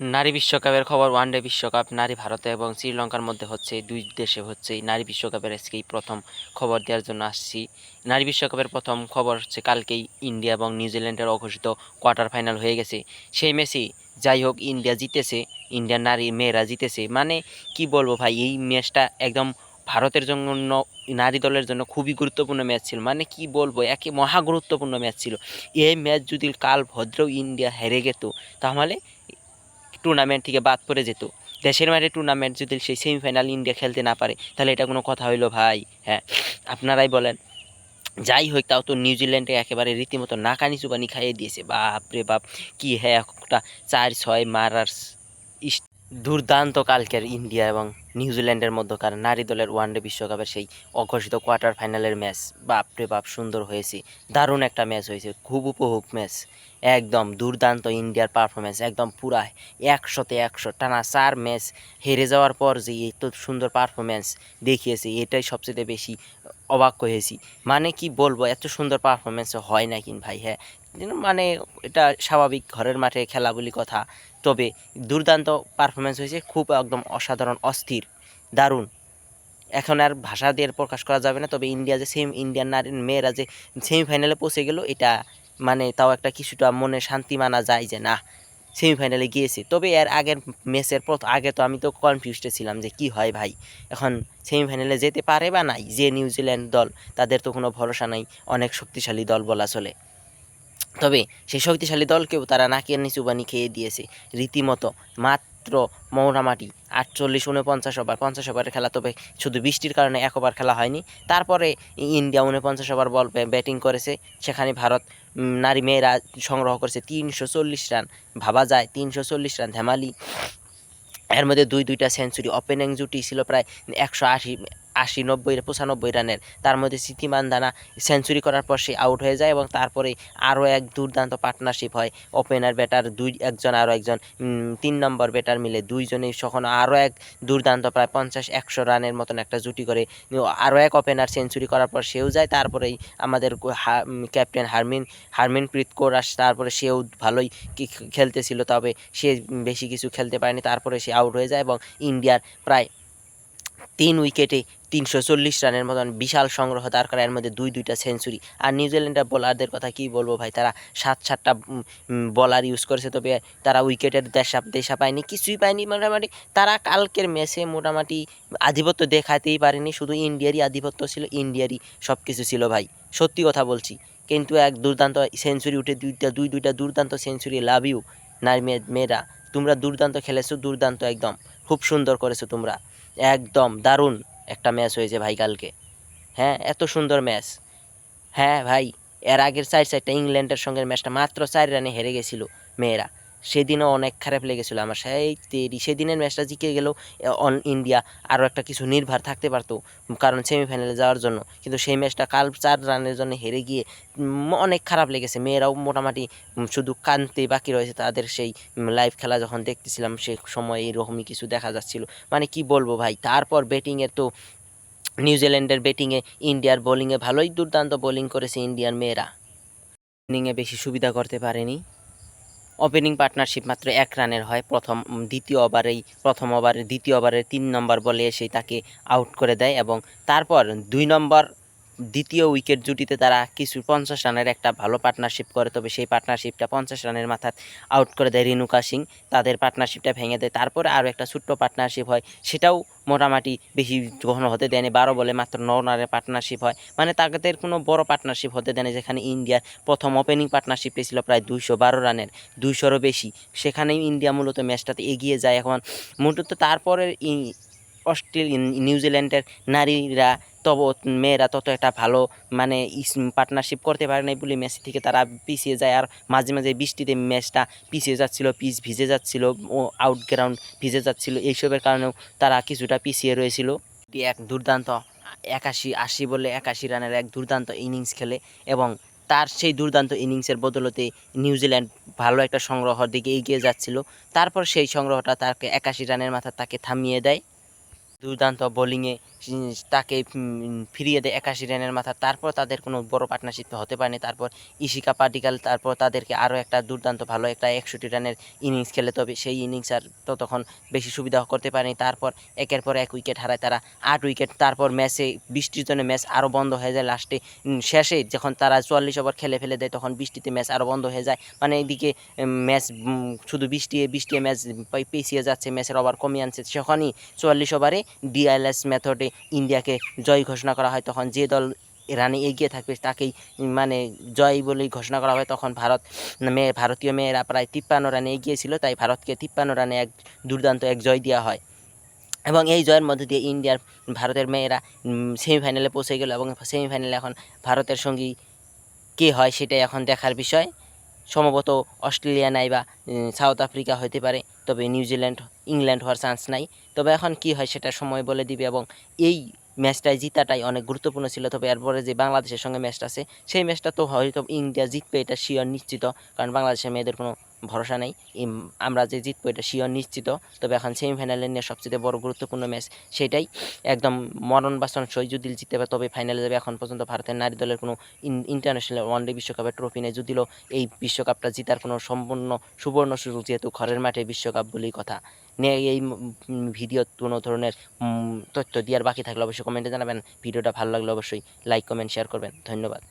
নারী বিশ্বকাপের খবর ওয়ানডে বিশ্বকাপ, নারী ভারতে এবং শ্রীলঙ্কার মধ্যে হচ্ছে, দুই দেশে হচ্ছে নারী বিশ্বকাপের আজকেই প্রথম খবর দেওয়ার জন্য আসছি। নারী বিশ্বকাপের প্রথম খবর হচ্ছে, কালকেই ইন্ডিয়া এবং নিউজিল্যান্ডের অঘোষিত কোয়ার্টার ফাইনাল হয়ে গেছে। সেই ম্যাচে যাই হোক, ইন্ডিয়া জিতেছে, ইন্ডিয়ার নারী মেয়েরা জিতেছে। মানে কি বলব ভাই, এই ম্যাচটা একদম ভারতের জন্য, নারী দলের জন্য খুবই গুরুত্বপূর্ণ ম্যাচ ছিল। মানে কি বলব, একে মহা গুরুত্বপূর্ণ ম্যাচ ছিল। এই ম্যাচ যদি কাল ভদ্র ইন্ডিয়া হেরে যেত তাহলে টুর্নামেন্ট থেকে বাদ পড়ে যেত। দেশের মাঠে টুর্নামেন্ট যদি সেই সেমিফাইনাল ইন্ডিয়া খেলতে না পারে, তাহলে এটা কোনো কথা হইল ভাই হ্যাঁ? আপনারাই বলেন। যাই হোক, তাও তো নিউজিল্যান্ডে একেবারে রীতিমতো নাকানি চুবানি খাইয়ে দিয়েছে। বাপরে বাপ, কি হ্যাঁ একটা চার ছয় মারার দুর্দান্ত কালকের ইন্ডিয়া এবং নিউজিল্যান্ডের মধ্যকার নারী দলের ওয়ানডে বিশ্বকাপের সেই অঘোষিত কোয়ার্টার ফাইনালের ম্যাচ বাপ রে বাপ, সুন্দর হয়েছে। দারুণ একটা ম্যাচ হয়েছে, খুব উপভোগ ম্যাচ। একদম দুর্দান্ত ইন্ডিয়ার পারফরমেন্স একদম পুরা একশোতে একশো, টানা চার ম্যাচ হেরে যাওয়ার পর যে এত সুন্দর পারফরমেন্স দেখিয়েছে, এটাই সবচেয়ে বেশি অবাক হয়েছি। মানে কি বলব, এত সুন্দর পারফরমেন্স হয় না কিন ভাই হ্যাঁ? মানে এটা স্বাভাবিক ঘরের মাঠে খেলা বলি কথা। তবে দুর্দান্ত পারফরমেন্স হয়েছে, খুব একদম অসাধারণ, অস্থির, দারুণ। এখন আর ভাষা দিয়ে প্রকাশ করা যাবে না, তবে ইন্ডিয়া যে সেম ইন্ডিয়ান নারী, মেয়েরা যে সেমিফাইনালে পৌঁছে গেল, এটা মানে তাও একটা কিছুটা মনে শান্তি মানা যায় যে না সেমিফাইনালে গিয়েছে। তবে এর আগের ম্যাচের প্রথম আগে তো আমি তো কনফিউজডে ছিলাম যে কি হয় ভাই, এখন সেমিফাইনালে যেতে পারে বা নাই? যে নিউজিল্যান্ড দল, তাদের তো কোনো ভরসা নাই, অনেক শক্তিশালী দল বলা চলে। তবে সেই শক্তিশালী দলকেও তারা নাকের নিচু বানি খেয়ে দিয়েছে। রীতিমতো মাত্র মৌরামাটি আটচল্লিশ উনপঞ্চাশ ওভার, পঞ্চাশ ওভারের খেলা, তবে শুধু বৃষ্টির কারণে এক ওভার খেলা হয়নি। তারপরে ইন্ডিয়া উনপঞ্চাশ ওভার বল ব্যাটিং করেছে, সেখানে ভারত নারী মেয়েরা সংগ্রহ করেছে তিনশো চল্লিশ রান। ভাবা যায়, তিনশো চল্লিশ রান ধেমালি। এর মধ্যে দুই দুইটা সেঞ্চুরি, ওপেনিং জুটি ছিল প্রায় একশো আশি আশি, নব্বই, পঁচানব্বই রানের। তার মধ্যে স্মৃতিমান দানা সেঞ্চুরি করার পর সে আউট হয়ে যায় এবং তারপরে আরও এক দুর্দান্ত পার্টনারশিপ হয়। ওপেনার, ব্যাটার দুই, একজন আরও একজন তিন নম্বর ব্যাটার মিলে দুইজনেই সখন আরও এক দুর্দান্ত প্রায় পঞ্চাশ, একশো রানের মতন একটা জুটি করে আরও এক ওপেনার সেঞ্চুরি করার পর সেও যায়। তারপরেই আমাদের ক্যাপ্টেন হারমিন, হারমিনপ্রীত কৌর আস তারপরে সেও ভালোই খেলতেছিল, তবে সে বেশি কিছু খেলতে পারেনি। তারপরে সে আউট হয়ে যায় এবং ইন্ডিয়ার প্রায় তিন উইকেটে তিনশো চল্লিশ রানের মতন বিশাল সংগ্রহ তার কারণে এর মধ্যে দুই দুইটা সেঞ্চুরি। আর নিউজিল্যান্ডের বোলারদের কথা কি বলব ভাই? তারা সাত সাতটা বলার ইউজ করেছে। তবে তারা উইকেটের দেশা দেশা পায়নি, কিছুই পায়নি মোটামুটি। তারা কালকের ম্যাচে মোটামুটি আধিপত্য দেখাতেই পারেনি। শুধু ইন্ডিয়ারই আধিপত্য ছিল, ইন্ডিয়ারই সব কিছু ছিল ভাই। সত্যি কথা বলছি। কিন্তু এক দুর্দান্ত সেঞ্চুরি উঠে দুইটা, দুই দুইটা দুর্দান্ত সেঞ্চুরি লাভ ইউ, নারী মেয়েরা। তোমরা দুর্দান্ত খেলেছো, দুর্দান্ত একদম। খুব সুন্দর করেছ তোমরা। একদম দারুণ একটা ম্যাচ হয়েছে ভাই কালকে। হ্যাঁ এত সুন্দর ম্যাচ হ্যাঁ ভাই, এর আগের সাইড চারটা ইংল্যান্ডের সঙ্গে ম্যাচটা মাত্র চার রানে হেরে গেছিল মেয়েরা। সেদিনও অনেক খারাপ লেগেছিলো আমার। সেই তেরি সেদিনের ম্যাচটা জিতে গেলেও অন ইন্ডিয়া। আরও একটা কিছু নির্ভর থাকতে পারতো কারণ সেমিফাইনালে যাওয়ার জন্য। কিন্তু সেই ম্যাচটা কাল চার রানের জন্য হেরে গিয়ে অনেক খারাপ লেগেছে। মেয়েরাও মোটামুটি শুধু কানতে বাকি রয়েছে তাদের সেই লাইভ খেলা যখন দেখতেছিলাম, সে সময় এরকমই কিছু দেখা যাচ্ছিল। মানে কি বলব ভাই, তারপর ব্যাটিংয়ের তো নিউজিল্যান্ডের ব্যাটিংয়ে ইন্ডিয়ার বোলিংয়ে ভালোই দুর্দান্ত বোলিং করেছে ইন্ডিয়ার মেয়েরা। ওপেনিংয়ে বেশি সুবিধা করতে পারেনি। ওপেনিং পার্টনারশিপ মাত্র এক রানের হয়। প্রথম দ্বিতীয় ওভারেই, প্রথম ওভারে দ্বিতীয় ওভারে তিন নম্বর বলে এসেই তাকে আউট করে দেয় এবং তারপর দুই নম্বর দ্বিতীয় উইকেট জুটিতে তারা কিছু পঞ্চাশ রানের একটা ভালো পার্টনারশিপ করে, তবে সেই পার্টনারশিপটা পঞ্চাশ রানের মাথায় আউট করে দেয় রেণুকা সিং। তাদের পার্টনারশিপটা ভেঙে দেয়। তারপরে আরও একটা ছোট্ট পার্টনারশিপ হয়, সেটাও মোটামুটি বেশি ঘন হতে দেয়নি, বারো বলে মাত্র ন রানের পার্টনারশিপ হয়। মানে তাদের কোনো বড় পার্টনারশিপ হতে দেয়নি, যেখানে ইন্ডিয়ার প্রথম ওপেনিং পার্টনারশিপটি ছিল প্রায় দুইশো বারো রানের, দুইশোরও বেশি। সেখানেই ইন্ডিয়া মূলত ম্যাচটাতে এগিয়ে যায় এখন। মূলত তারপরের অস্ট্রেলিয়া নিউজিল্যান্ডের নারীরা তব, মেয়েরা তত একটা ভালো মানে পার্টনারশিপ করতে পারে নাই বলে ম্যাচ থেকে তারা পিছিয়ে যায়। আর মাঝে মাঝে বৃষ্টিতে ম্যাচটা পিছিয়ে যাচ্ছিল, পিচ ভিজে যাচ্ছিল, ও আউট গ্রাউন্ড ভিজে যাচ্ছিল। এইসবের কারণেও তারা কিছুটা পিছিয়ে রয়েছিল। এক দুর্দান্ত একাশি, আশি বলে একাশি রানের এক দুর্দান্ত ইনিংস খেলে এবং তার সেই দুর্দান্ত ইনিংসের বদলতে নিউজিল্যান্ড ভালো একটা সংগ্রহর দিকে এগিয়ে যাচ্ছিল। তারপর সেই সংগ্রহটা তাকে একাশি রানের মাথা তাকে থামিয়ে দেয়। দুর্দান্ত বোলিংয়ে তাকে ফিরিয়ে দেয় একাশি রানের মাথা। তারপর তাদের কোনো বড় পার্টনারশিপ হতে পারেনি। তারপর ইশিকা পাটিকাল তারপর তাদেরকে আরও একটা দুর্দান্ত ভালো একটা একষট্টি রানের ইনিংস খেলে। তবে সেই ইনিংস আর তো তখন বেশি সুবিধা করতে পারেনি। তারপর একের পর এক উইকেট হারায় তারা আট উইকেট তারপর ম্যাচে বৃষ্টির জন্য ম্যাচ আরও বন্ধ হয়ে যায় লাস্টে শেষে যখন তারা চুয়াল্লিশ ওভার খেলে ফেলে দেয়, তখন বৃষ্টিতে ম্যাচ আরও বন্ধ হয়ে যায়। মানে এইদিকে ম্যাচ শুধু বৃষ্টি বৃষ্টি ম্যাচ পিছিয়ে যাচ্ছে। ম্যাচের ওভার কমিয়ে আনছে। তখনই চুয়াল্লিশ ওভারে ডিআইএলএস মেথডে ইন্ডিয়াকে জয় ঘোষণা করা হয়, তখন যে দল রানে এগিয়ে থাকবে তাকেই মানে জয় বলেই ঘোষণা করা হয়। তখন ভারত মেয়ে ভারতীয় মেয়েরা প্রায় তিপ্পান্ন রানে এগিয়ে ছিল তাই ভারতকে তিপ্পান্ন রানে এক দুর্দান্ত এক জয় দেওয়া হয়। এবং এই জয়ের মধ্যে দিয়ে ইন্ডিয়ার ভারতের মেয়েরা সেমিফাইনালে পৌঁছে গেল এবং সেমিফাইনালে এখন ভারতের সঙ্গী কে হয় সেটাই এখন দেখার বিষয়। সম্ভবত অস্ট্রেলিয়া নাই বা সাউথ আফ্রিকা হতে পারে, তবে নিউজিল্যান্ড ইংল্যান্ড হওয়ার চান্স নাই। তবে এখন কি হয় সেটা সময় বলে দিবে এবং এই ম্যাচটায় জিতাটাই অনেক গুরুত্বপূর্ণ ছিল, তবে এরপরে যে বাংলাদেশের সঙ্গে ম্যাচটা আছে, সেই ম্যাচটা তো হয়তো ইন্ডিয়া জিতবে, এটা শিওর নিশ্চিত, কারণ বাংলাদেশের মেয়েদের কোনো ভরসা নেই। আমরা যে জিতবো এটা শিওর নিশ্চিত। তবে এখন সেমিফাইনালে নিয়ে সবচেয়ে বড় গুরুত্বপূর্ণ ম্যাচ সেটাই। একদম মরণ বাসন সই যদি জিতে পারে তবে ফাইনালে যাবে এখন পর্যন্ত ভারতের নারী দলের কোনো ইন্টারন্যাশনাল ওয়ানডে বিশ্বকাপের ট্রফি নেই। যদিও এই বিশ্বকাপটা জেতার কোনো সম্পূর্ণ সুবর্ণ সুযোগ যেহেতু ঘরের মাঠে বিশ্বকাপ বলেই কথা। নিয়ে এই ভিডিও কোনো ধরনের তথ্য দেওয়ার বাকি থাকলে অবশ্যই কমেন্টে জানাবেন। ভিডিওটা ভালো লাগলে অবশ্যই লাইক কমেন্ট শেয়ার করবেন। ধন্যবাদ।